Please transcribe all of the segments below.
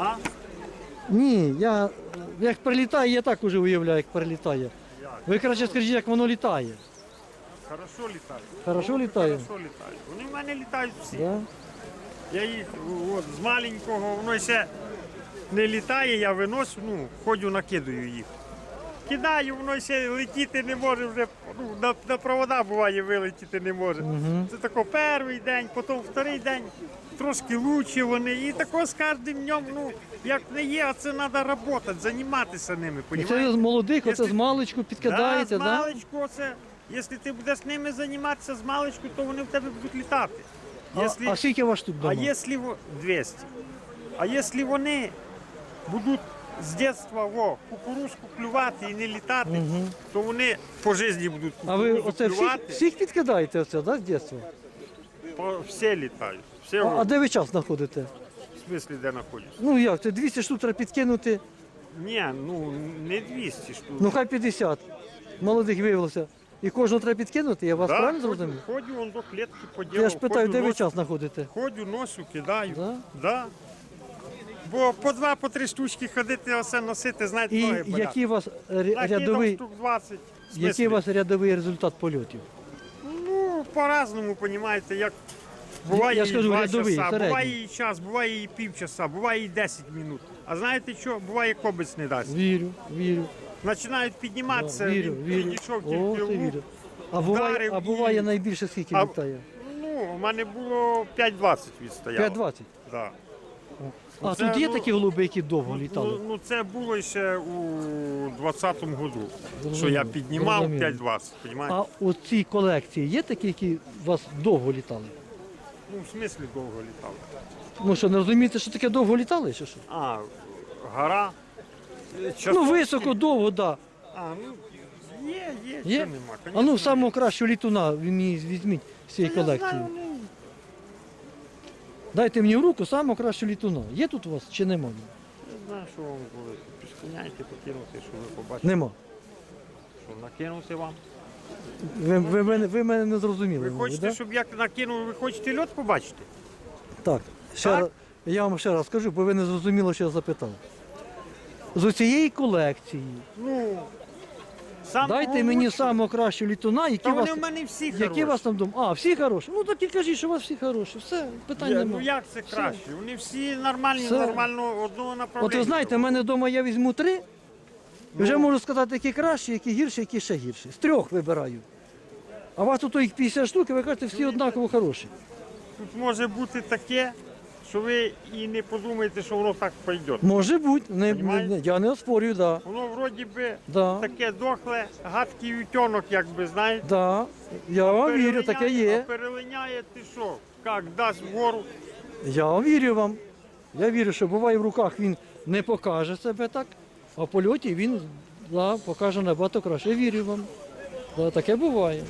А? Ні, я як прилітає, я так уже уявляю, як прилітає. Ви краще скажіть, як воно літає. Хорошо літає. Хорошо літає? Хорошо літає. Вони в мене літають всі. Да? Я їх от, з маленького, воно ще не літає, я виношу, ну, ходжу, накидаю їх. Кидаю, воно ще летіти не може, вже ну, на, на провода буває вилетіти не може. Це тако перший день, потім вторий день трошки лучше вони. І тако з кожним днем, ну, як не є, а це треба працювати, займатися ними. І це з молодих, оце Якщо- з маличку підкидаєте, да, з маличку оце, якщо ти будеш ними займатися з маличку, то вони в тебе будуть літати. А, Якщо- а скільки ваш тут а якщо 200. А якщо вони будуть з дитинства во, кукурузку клювати і не літати, то вони по житті будуть А ви оце всіх, клювати, всіх підкидаєте оце, да, з дитинства? по, всі літають. Всі, А, а де ви час знаходите? в смислі, де знаходяться. Ну як, це 200 штук треба підкинути, Ні, ну не 200 штук. ну хай 50. Молодих виявилося. І кожного треба підкинути, я вас Да, правильно ходжу- зрозумів? Ходжу он до клітки поділав. Я ж питаю, ходжу, де ви носю- час знаходите? Ходжу, носю, кидаю. Да? Да. Бо по два, по три штучки ходити, оце носити, знаєте, І ноги болять. який у вас ря- рядовий, штук 20. В смислі? який у вас рядовий результат польотів? Ну, по-разному, розумієте, як буває Я і скажу, два рядовий, часа, середній. буває і час, буває і півчаса, буває і 10 минут. А знаєте що? Буває кобець не дасть. Вірю, вірю. Починають підніматися, вірю, він вірю. підійшов О, тільки в лук. вірю. А буває, вдарив а буває і- найбільше скільки А- літає? Ну, у мене було 5-20 відстояло. 5-20. Да. А Це, тут є ну, такі голуби, які довго Ну, літали? ну, це було ще у 20-му году, що я піднімав Зрозуміло. 5-20, розумієте? А у цій колекції є такі, які у вас довго літали? Ну, в смислі довго літав. Ну що, не розумієте, що таке довго літали? Чи що? А, гора. Ну, високо, довго, так. А, ну, є, є, Є? що нема. А ну, є. самого кращого літуна ви мені візьміть з цієї Та я колекції. знаю, ну, Дайте мені в руку самого кращого літуна. Є тут у вас чи нема? Я знаю, що вам коли підсклоняйте, покинути, що ви побачите, Нема. що накинути вам. Ви, ви, мене, ви мене не зрозуміли. Ви мабуть, хочете, да? щоб я накинув, ви хочете льот побачити? Так, ще Так? Раз, я вам ще раз скажу, бо ви не зрозуміли, що я запитав. З цієї колекції Ну, сам дайте мені самого кращого літуна, Та які, вони вас, в мене всі які хороші. вас там думають. А, всі хороші. Ну так і кажіть, що у вас всі хороші. Все, питань Є, ну немає. як це краще? Вони всі нормальні, Все. нормально одного направлення. От ви знаєте, в мене вдома я візьму три, і Ну. вже можу сказати, які кращі, які гірші, які ще гірші. З трьох вибираю. А у вас тут їх 50 штук, і ви кажете, всі однаково хороші. Тут може бути таке, що ви і не подумаєте, що воно так пойде. Може бути, не, Понімаєте? не- я не оспорюю, да. Воно вроді би Да. таке дохле, гадкий утенок, як би, знаєте. Да. Я вам вірю, таке Перелиняє, є. А перелиняє ти що? Як дасть вгору? Я вам вірю вам. Я вірю, що буває в руках він не покаже себе так, а в польоті він да, покаже набагато краще. Я вірю вам. Да, таке буває.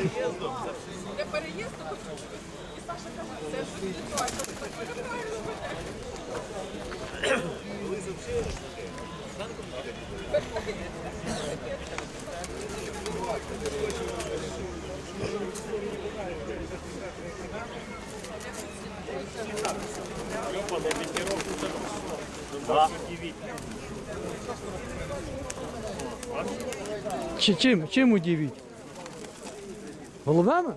Для переїзду і Саша каже, це ж ситуація. Чи, чим, чим удивіть? Голубами?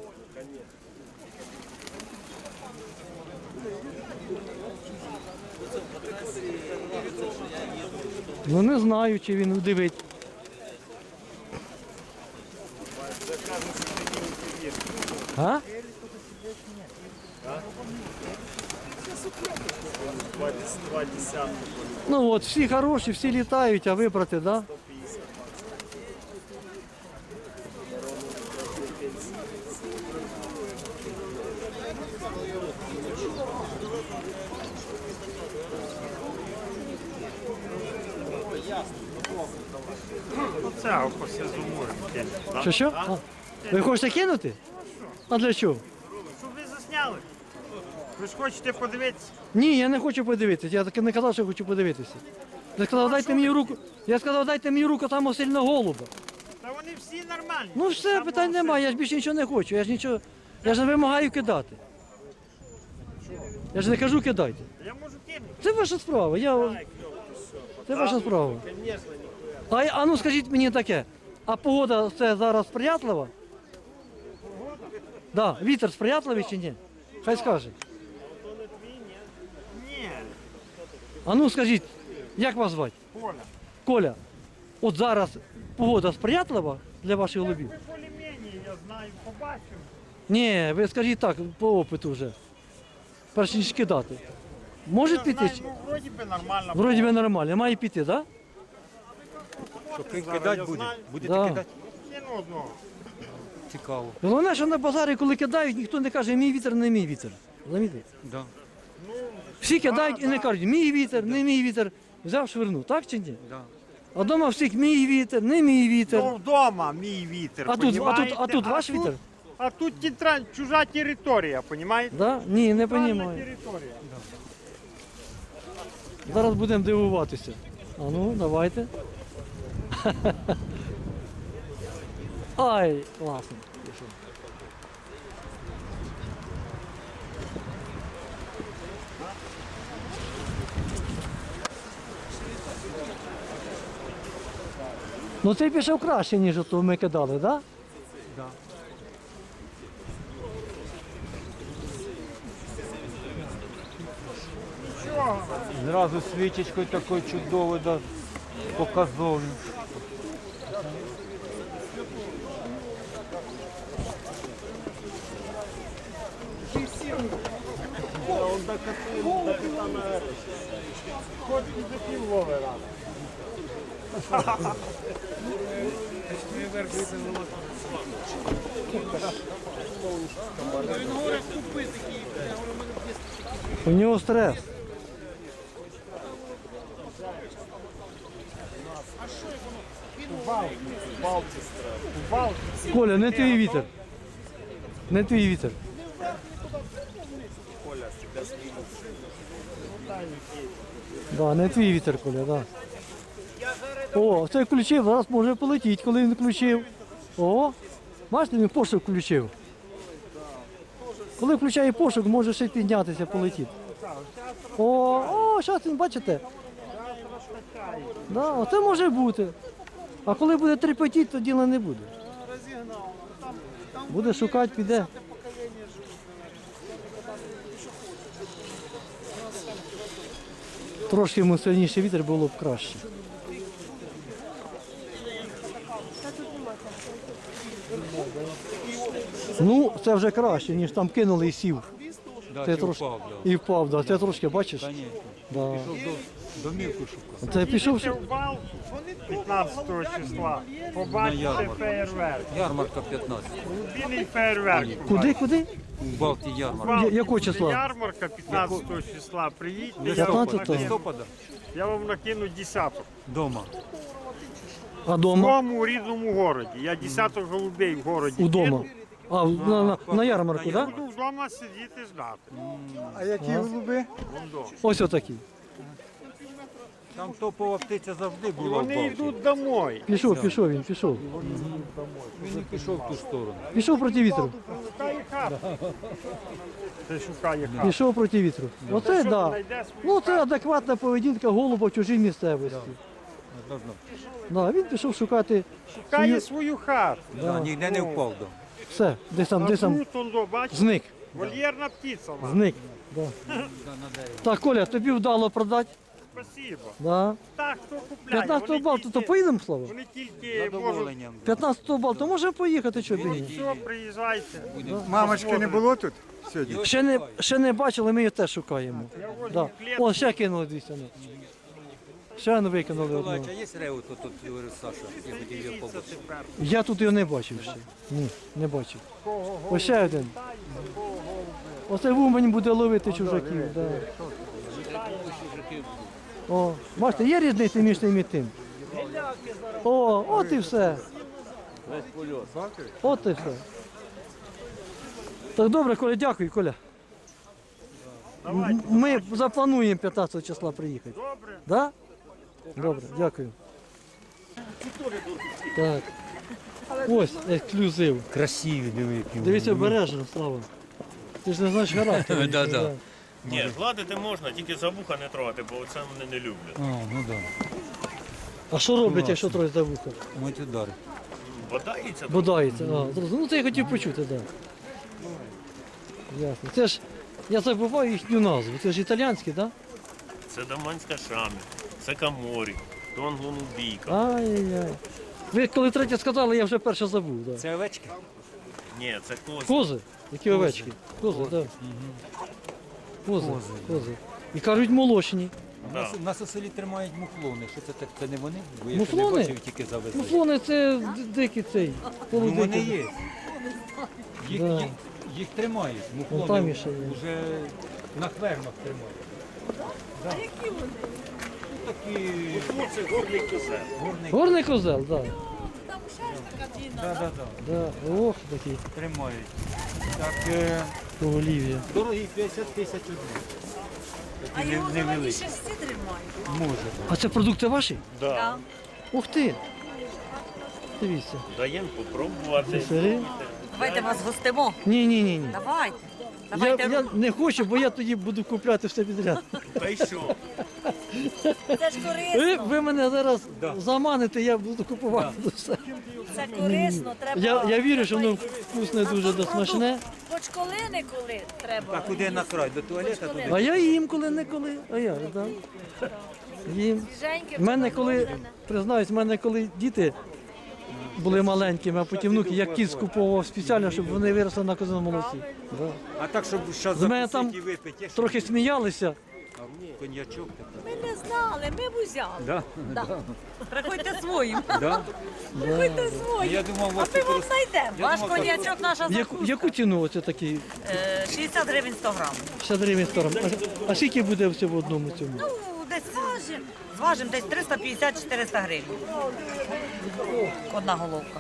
Ну не знаю, чи він удивить. А? Ну от, всі хороші, всі літають, а вибрати, так? Да? Оце кинь. да? Що що? А, ви хочете кинути? А для чого? Щоб ви засняли. Ви ж хочете подивитися. Ні, я не хочу подивитися. Я таки не казав, що хочу подивитися. Я сказав, дайте мені руку. Я сказав, дайте мені руку самого сильного голуба. Та вони всі нормальні. Ну все, Самого питань немає, я ж більше нічого не хочу. Я ж нічого. Я ж не вимагаю кидати. Я ж не кажу кидайте. Я можу кинути. Це ваша справа. Я... Це ваша справа. А, а ну скажіть мені таке, а погода це зараз сприятлива? Да, вітер сприятливий чи ні? Хай скаже. А ну скажіть, як вас звати? Коля. Коля, от зараз погода сприятлива для ваших голубів? Я знаю, побачу. Ні, ви скажіть так, по опиту вже. Перш ніж кидати. Може Я піти? знаю, ну, вроді би нормально. Вроді би нормально, має піти, так? Що кидати буде? Будете Да. кидати? Кину одного. Цікаво. Головне, що на базарі, коли кидають, ніхто не каже, мій вітер, не мій вітер. Замітили? Да. Всі кидають і не кажуть, мій вітер, не мій вітер. Взяв швирнув, так чи ні? Да. А вдома всіх мій вітер, не мій вітер. Ну, вдома мій вітер, А тут, а тут, а тут ваш вітер? А тут тітра- чужа територія, понімаєте? Да? Ні, не розумію. територія. Зараз будемо дивуватися. А ну, давайте. Ай, класно. пішов. Ну цей пішов краще, ніж ото ми кидали, так? Да? Да. Зразу свічечкою такою чудовою, да, показовою. Хоч і за півлови. У нього стрес. Коля, не твій вітер. Не твій вітер. Да, не твій вітер, Коля, да. О, цей включив, зараз може полетіти, коли він включив. О, бачите, він пошук включив. Коли включає пошук, може ще й піднятися, полетіти. О, о, зараз він бачите. Да, оце може бути. А коли буде трепетіти, то діла не буде. Буде шукати, піде. Трошки йому вітер було б краще. Ну, це вже краще, ніж там кинули і сів. Да, Це чи трошки впав, да. і впав, да. Це трошки, бачиш? Конечно. Да. Пішов до, домівку шукав. Це пішов. Це в бал 15 числа. Побачите ярмарку. феєрверк. Ярмарка 15. Глубинний феєрверк. Куди, куди? У Балті ярмарка. Я- якого числа? Ярмарка 15 числа. Приїдьте, я вам 15-го? накину, Листопада? я вам накину десяток. Дома. А В дома? тому рідному городі. Я десяток голубей в городі. Удома. кину. А, на, на, на ярмарку, так? Да? Буду вдома сидіти ждати. А які голуби? Ось отакий. Там топова птиця завжди була в вони йдуть домой. Пішов, пішов він, пішов. Він не пішов в ту сторону. Пішов проти вітру. Шукає хату. Це шукає хату. Пішов проти вітру. Оце Що так. Да. знайде свою Ну це адекватна поведінка голуба в чужій місцевості. Должно. Да, він пішов шукати Шукає свою хату. Да, ніде не впав. Да. Все, десь там, десь там тут он, до, бачиш, зник. вольєрна птиця. вона. Зник. Да. Так, Коля, тобі вдало продати. Спасибо. Да. Так, хто купляє? 15 Вони балту, то тільки- поїдемо, Слава? Вони тільки можуть... Задоволенням. 15 балту, може поїхати, що б і ні. Все, приїжджайте. Мамочки не було тут сьогодні? Ще не, ще не бачили, ми її теж шукаємо. Да. О, ще кинули дві стіни. Ще не викинули одного. Миколаївич, а є реут тут, тут Саша? Я хотів його побачити. Я тут його не бачив ще. Ні, не бачив. Ось ще один. Оце вумань буде ловити чужаків. Да. О, бачите, є різниця між тим і тим. О, от і все. От і все. Так добре, Коля, дякую, Коля. Ми заплануємо 15 числа приїхати. Добре. Да? Добре, дякую. Так. Ось ексклюзив. Красиві, диви, які. Дивіться обережно, Слава. Ти ж не знаєш характер. Да-да. Ні, гладити можна, тільки за вуха не трогати, бо це вони не люблять. А, ну да. А що роблять, якщо трохи за вуха? Мать удари. Бодається, Бодається. А, зрозуміло. ну це я хотів почути, так. Да. Ясно. Це ж, я забуваю їхню назву. Це ж італійські, так? це даманська шамі, це каморі, тонглонубійка. Ай-яй-яй. Ви коли третє сказали, я вже перше забув. Да. Це овечки? Ні, це коз. Кози? Які овечки? Кози, так. Кози, кози. І кажуть молочні. У нас, у нас у селі тримають муфлони. Що це так? Це не вони? Бо я ще Муфлони? не бачив, тільки завезли. Муфлони це д- дикий цей. Ну, вони є. Їх, Да. їх, їх тримають. Муфлони там ще є. вже на фермах тримають. Да. Які вони? Такі Це горний козел. горний. Горний козел, так. Да. Да, да, да. Да. Ох, такий Тримають. Так, е, поголів'я. дорогі 50 тисяч одне. А Такі його не- невеликі. шести тримають. Може. А це продукти ваші? Да. Ух ти! Дивіться. Даємо попробувати. Сири? Давайте вас гостимо. Ні, ні, ні, ні. Давайте. Я, Давайте. я не хочу, бо я тоді буду купляти все підряд. Та й що? Це ж Ви, корисно. ви мене зараз заманите, я буду купувати все. Це корисно. Треба. Я, я вірю, що воно вкусне дуже да смачне. Хоч коли-неколи треба. А куди на край? До туалета туди? А я їм коли-неколи. А я, так. Їм. Свіженьке, В мене коли, признаюсь, в мене коли діти були маленькими, а потім внуки, я кіт скуповував спеціально, щоб вони виросли на козиному молоці. Да. А так, щоб зараз З мене там і випити, є ще Трохи сміялися. Коньячок. Ми не знали, ми б узяли. Да? Да. Приходьте своїм. Да? Приходьте своїм. Я думав, вас А ми вам роз- знайдемо. Я Ваш думав, коньячок наша Яку, закуска. яку ціну оце такі Е, 60 гривень 100 грам. 60 гривень сторон? А, а скільки буде все в одному цьому? Ну, десь зважимо. Зважимо десь 350-400 гривень. Одна головка.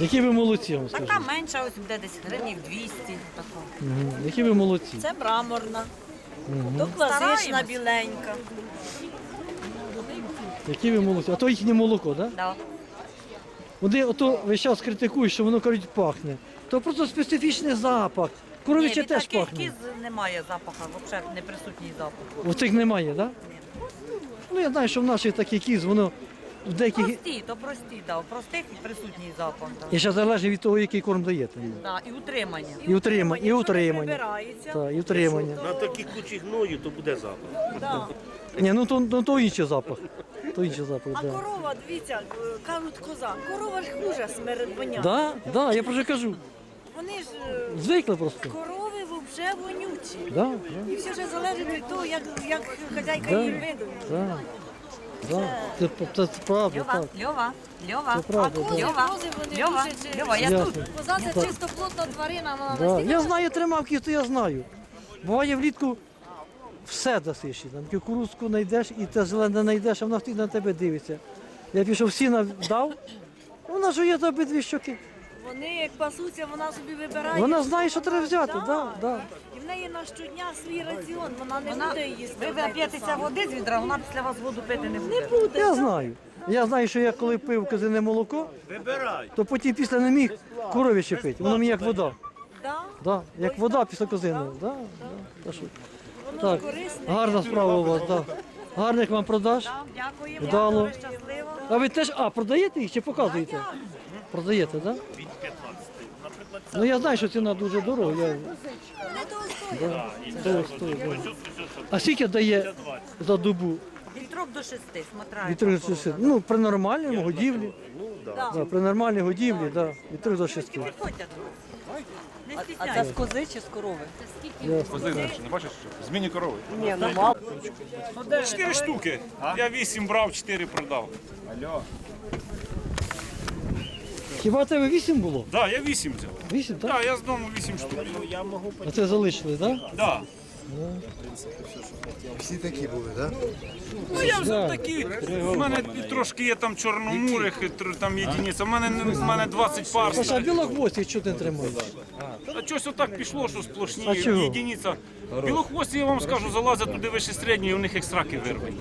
Які ви молодці, вам скажу. Така менша, ось буде десь гривнів 200. Така. Мгм. Які ви молодці. Це мраморна. То класична біленька. Які ви молодці. А то їхнє молоко, так? Да? Да. Вони ото весь час критикують, що воно кажуть пахне. То просто специфічний запах. Коровиче від теж таких пахне. кіз немає запаху, взагалі не присутній запах. У цих немає, так? Да? Ну я знаю, що в наших таких кіз, воно в деяких. Прості, то прості, да. у простих присутній запах. Да. І ще залежить від того, який корм даєте. Да. І утримання. І утримання, і утримання. Так, і утримання. На такій кучі гною, то буде запах. Ні, ну то, ну, то інший запах. То інший запах, А. Да. корова, дивіться, е, кажуть коза. Корова ж хуже смердвоня. Да, да, я про що кажу. Вони ж е, Звикли просто. корови взагалі вонючі. Да, І все вже залежить від того, як, як хазяйка Да. її видує. да, да. Це, це, це правда, Льова, так. Льова, Льова. Це правда. да. Льова, Льова, Льова, я Ясно. тут. Коза це чисто плотна тварина, вона Да. настільки Я знаю тримавки, то я знаю. Буває влітку все дасиш. Там кукурузку знайдеш і те зелене знайдеш, а вона стоїть на тебе дивиться. Я пішов сіна дав, вона жує за обидві щоки. Вони як пасуться, вона собі вибирає. Вона знає, що треба взяти, Да. да, неї на щодня свій раціон, вона не Вона, буде їсти. ви нап'єтеся води з відра, вона після вас воду пити не буде. Я знаю. Я знаю, що я коли пив казине молоко, Вибирай. то потім після не міг корові ще пити. Воно мені як вода. Да? Да, як вода після козиного. Да, да. Та що? Воно Так, корисне. гарна справа у вас, да. Гарних вам продаж. Дякуємо, Вдало. ви щасливо. А ви теж, а, продаєте їх чи показуєте? Продаєте, так? Да? Від 15. Наприклад, Ну я знаю, що ціна дуже дорога. Я... Не того Да, того стоїть, да. А скільки дає за добу? Від трьох до шести, смотря. Від 3 до 6? Ну, при нормальній годівлі. Да, при нормальній годівлі, да, від 3 до 6. Підходьте. Не А це з кози чи з корови? Козли, знаєш, не бачиш? Зміні корови. Ні, ну мало. Чотири штуки. Я вісім брав, чотири продав. Хіба тебе 8 було? Так, да, я вісім взяв. 8, так? Так, я з дому вісім штук. А це залишили, так? Да. Всі такі були, так? Ну я взяв такі. У мене трошки є там чорномурих, тр- там єдиниця. У мене, не- в мене 20 пар. Паша, а білохвості що ти тримаєш? А щось отак пішло, що А сплошні чого? єдиниця. Білохвості, я вам скажу, залазять туди вище середньої, і у них екстракти вирвані.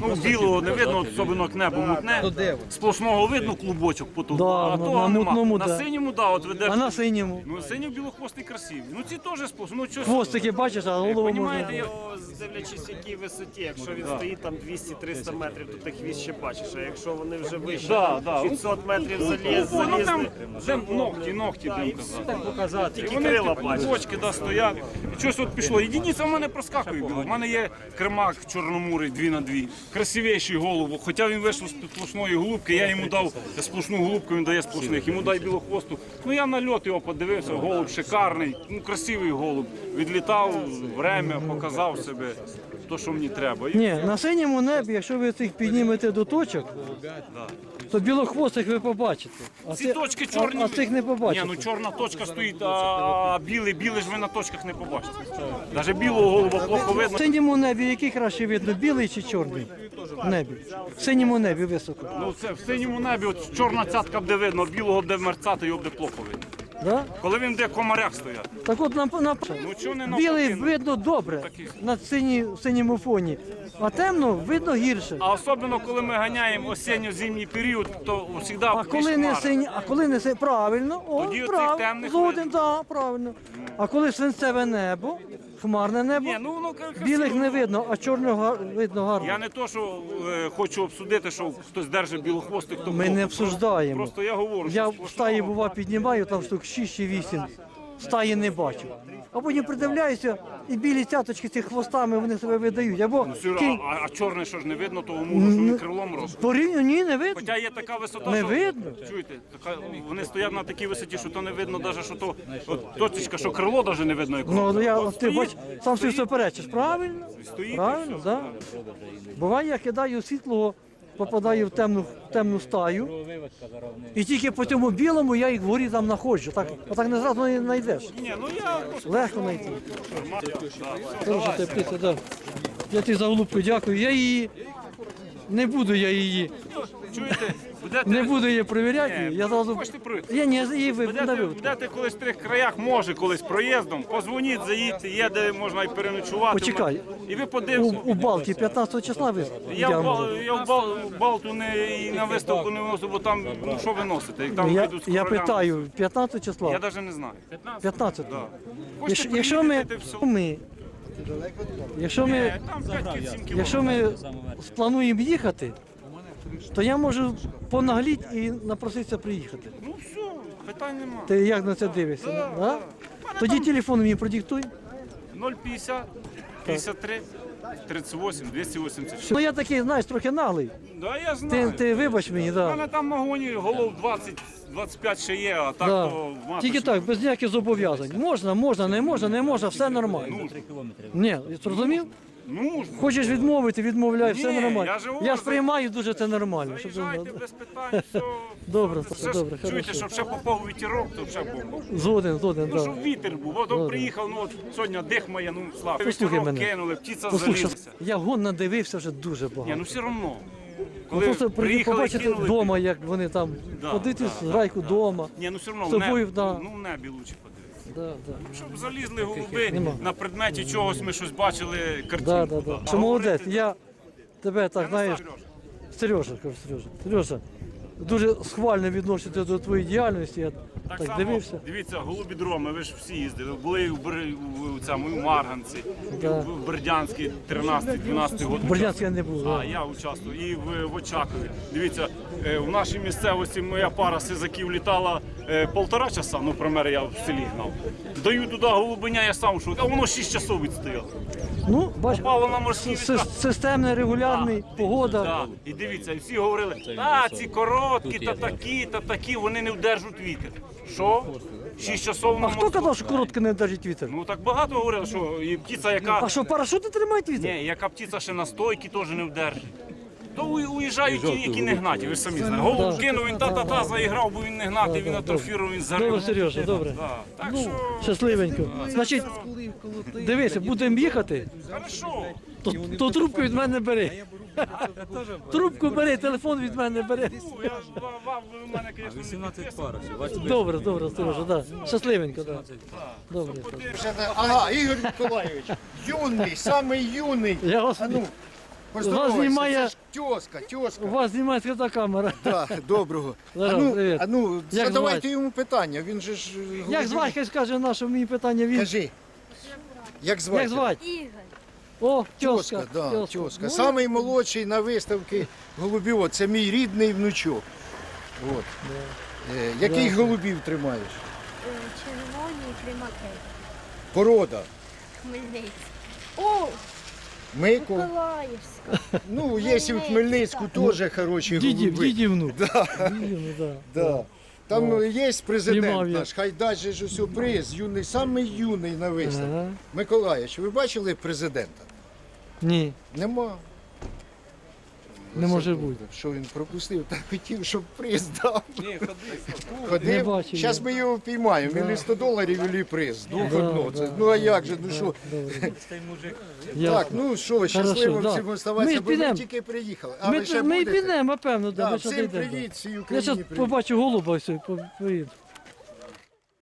Ну, білого не видно, особливо к небо мутне. Сплошного видно клубочок по тут, Да, а на- того на нема. мутному, на да. синьому, да, от ведеш. А на синьому. Ну, синій білохвостий красивий. Ну ці теж сплошно. Ну. Хвостики бачиш, а голову Понімаєте, можна. я... Дивлячись, якій висоті, якщо він стоїть там 200-300 метрів, то ти хвіст ще бачиш. А якщо вони вже вище Да, да. 500 метрів заліз, Ну, там, залізли, де ногті, ногті, будемо казати. показати. І Тільки крила бачиш. бочки да, стоять. І щось от пішло. Єдиниця в мене проскакує біло. У мене є кремак чорномурий 2 на 2. Красивіший голуб. Хоча він вийшов з сплошної голубки, я йому дав сплошну голубку, він дає сплошних. Йому дай білохвосту. Ну я на льот його подивився, голуб шикарний, ну красивий голуб. Відлітав, время, показав себе, то, що мені треба. І Ні, на синьому небі, якщо ви цих піднімете до точок, то білохвостих ви побачите. А Ці це- точки чорні. А, цих не Ні, ну чорна точка стоїть, а білий, білий ж ви на точках не побачите. Навіть білого голуба плохо видно. В синьому небі який краще видно, білий чи чорний? В небі. В синьому небі високо. Ну це в синьому небі, от чорна цятка буде видно, білого буде мерцати, його буде плохо видно. Да? Коли він де комарях стоять. Так от на, на Ну чого не білий навпаки? видно добре на сині, синьому фоні, а темно видно гірше. А особливо, коли ми ганяємо осінньо-зимній період, то завжди А коли не синь, а коли не синь, правильно, о, Тоді оцих прав, темних згоден, видно. да, правильно. А коли свинцеве небо, хмарне небо, Ні, ну воно красиво. білих не видно, а чорного гар- видно гарно. Я не то, що е, хочу обсудити, що хтось держить білохвостих, хто Ми не обсуждаємо. Просто я говорю, Я що в сплошного- стаї бува піднімаю, там штук 6 чи 8, стаї не бачу. А потім придивляюся, і білі цяточки цих хвостами вони себе видають. Або Ну, Сюра, кінь... а, а чорне що ж не видно, того муру, що він крилом робить. порівняно ні, не видно. Хоча є така висота, Не що видно. чуєте, така, вони стоять на такій висоті, що то не видно, навіть що то от, точечка, що крило навіть не видно. Як Ну я От ти бач, сам собі все перечиш. Правильно? стоїть Правильно, так. Буває, я кидаю світлого, попадаю в темну, в темну стаю. І тільки по цьому білому я їх горі там знаходжу. Так, отак не зразу не знайдеш. Ну Легко знайти. Хороша ти птиця, да. Я тобі за голубку дякую. Я її не буду я її. чуєте, будете, Не буду її перевіряти. Ні, Я зразу. хочете про- Я не її будете, вивів. будете колись в тих краях, може колись проїздом, позвоніть, заїдьте, є де можна і переночувати. Почекай. І ви У, подивитеся. у Балті 15 числа ви. Я, в. Бал- я в, Бал- в Балту не, і на виставку не виносив, бо там, ну що ви носите? Як там Я, вийдуть з я королями. питаю, 15 Я числа? навіть не знаю. 15. Да. Якщо, Хочете якщо ми, приїдете, все. ми, якщо ми, Ні, Там 5-7 кілометрів. якщо ми сплануємо їхати, то я можу понагліть і напроситися приїхати. Ну все, питань нема. Ти як на це дивишся? Да? Тоді телефон мені продиктуй. 050 53 38 280. Ну я такий, знаєш, трохи наглий. Да, я Ти, знаю. ти вибач мені, У да. мене там на гоні голов 20, 25 ще є, а так да. то в маточку. Тільки так, без ніяких зобов'язань. Можна, можна, не можна, не можна, все нормально. Ні, зрозумів? Ну, можна. Хочеш відмовити, відмовляй, все Ні, нормально. я ж говорю, Я сприймаю дуже це нормально. щоб Заїжджайте без питань, все. Добре, Все ж, добре, Чуєте, хорошо. щоб ще попав вітерок, то вже бомба. Згоден, згоден, Ну, так. щоб вітер був, от он приїхав, ну от сьогодні дих моє, ну слава. Послухай Вітерок мене. кинули, птиця Послухай, залізлася. я гон надивився вже дуже Ні, багато. ну все одно. Ну, Коли просто при- приїхали, побачити кинули, вдома, як вони там Да, ходити да, з райку вдома. Ні, ну все одно З в небі, да. ну, в небі лучше. Да, да. Щоб залізли голуби, Нема. на предметі чогось ми щось бачили, картинку. Да, да, да. Що молодець, я тебе так знаєш, Сережа, Сережа, кажу, Сережа, Сережа, дуже схвально відношуся до твоєї діяльності. Я Так, так, само, дивився. дивіться, голубі дроми, ви ж всі їздили. Були в, Бер... в, цьому, і в Марганці, Да. в, в Бердянській 13-12 год. В Бердянську я не був. А, да. я участвую. І в, в Очакові. Дивіться, е, в нашій місцевості моя пара сизаків літала е, полтора часа, ну, пример, я в селі гнав. Даю туди голубеня, я сам шукаю, а воно 6 часов відстояло. Ну, бач, Попало на системний, регулярний, погода. Так, і дивіться, і всі говорили, та ці короткі, та такі, та такі, вони не вдержуть вітер. Що? Шість часов на А хто казав, що коротке не держить вітер? Ну так багато говорили, що і птиця, яка. А що, парашути тримають вітер? Ні, яка птиця ще на стойки теж не вдержить. То у- уїжджають ті, які не гнаті, ви ж самі знаєте. Голуб кинув, він та-та-та заіграв, бо він не гнатий, він атрофірував, він зарив. Добре, Сережа, добре. Да. Так Ну, що, щасливенько. Значить, дивися, будемо їхати, хорошо. то, то трубку від мене бери. Трубку бери, телефон від мене бери. Ну, я ж вам, вам ви в мене, звісно, не підписані. Добре, добре, Сережа, да. Щасливенько, да. Добре. Ага, Ігор Миколайович, юний, самий юний. Я вас Ну, Вас тьоска, тьоска. У вас знімає скрита камера. Так, доброго. А ну, привіт. а ну Як задавайте звати? йому питання, він же ж... е, Як звати, хай скаже наше мені питання він. Кажи. Як звати? Як звати? О, тьоска. Тьоска, да, тьоска. Ну, Самий молодший на виставці голубів, це мій рідний внучок. От. Е, яких голубів тримаєш? Червоні кримаки. Порода. Хмельницький. О, Мико. Миколаївська. Ну, є і в Хмельницьку теж хороші Дідів, голуби. дідів внук. Дідів, ну, да. Да. Там О. є Знімав президент я. наш, хай же ж сюрприз, юний, самий юний на виставці. Ага. Миколаївич, ви бачили президента? Ні, Нема. Не може бути. Що він пропустив, так хотів, щоб приз дав. Ні, ходи. Не Ходив, бачив зараз я. ми його впіймаємо. Він і 100 доларів і приз. Двох Да, одно. Це, да, ну а як же, ну що? Добре. Так, Ясно. ну що, щасливо да. всім Ми оставатися, ж бо ми підемо. тільки приїхали. А ви Ми, ще ми будете? підемо, певно, да, Да, ви ще всім привіт, всій Я Україні зараз привіт. побачу голуба, все, по- поїду.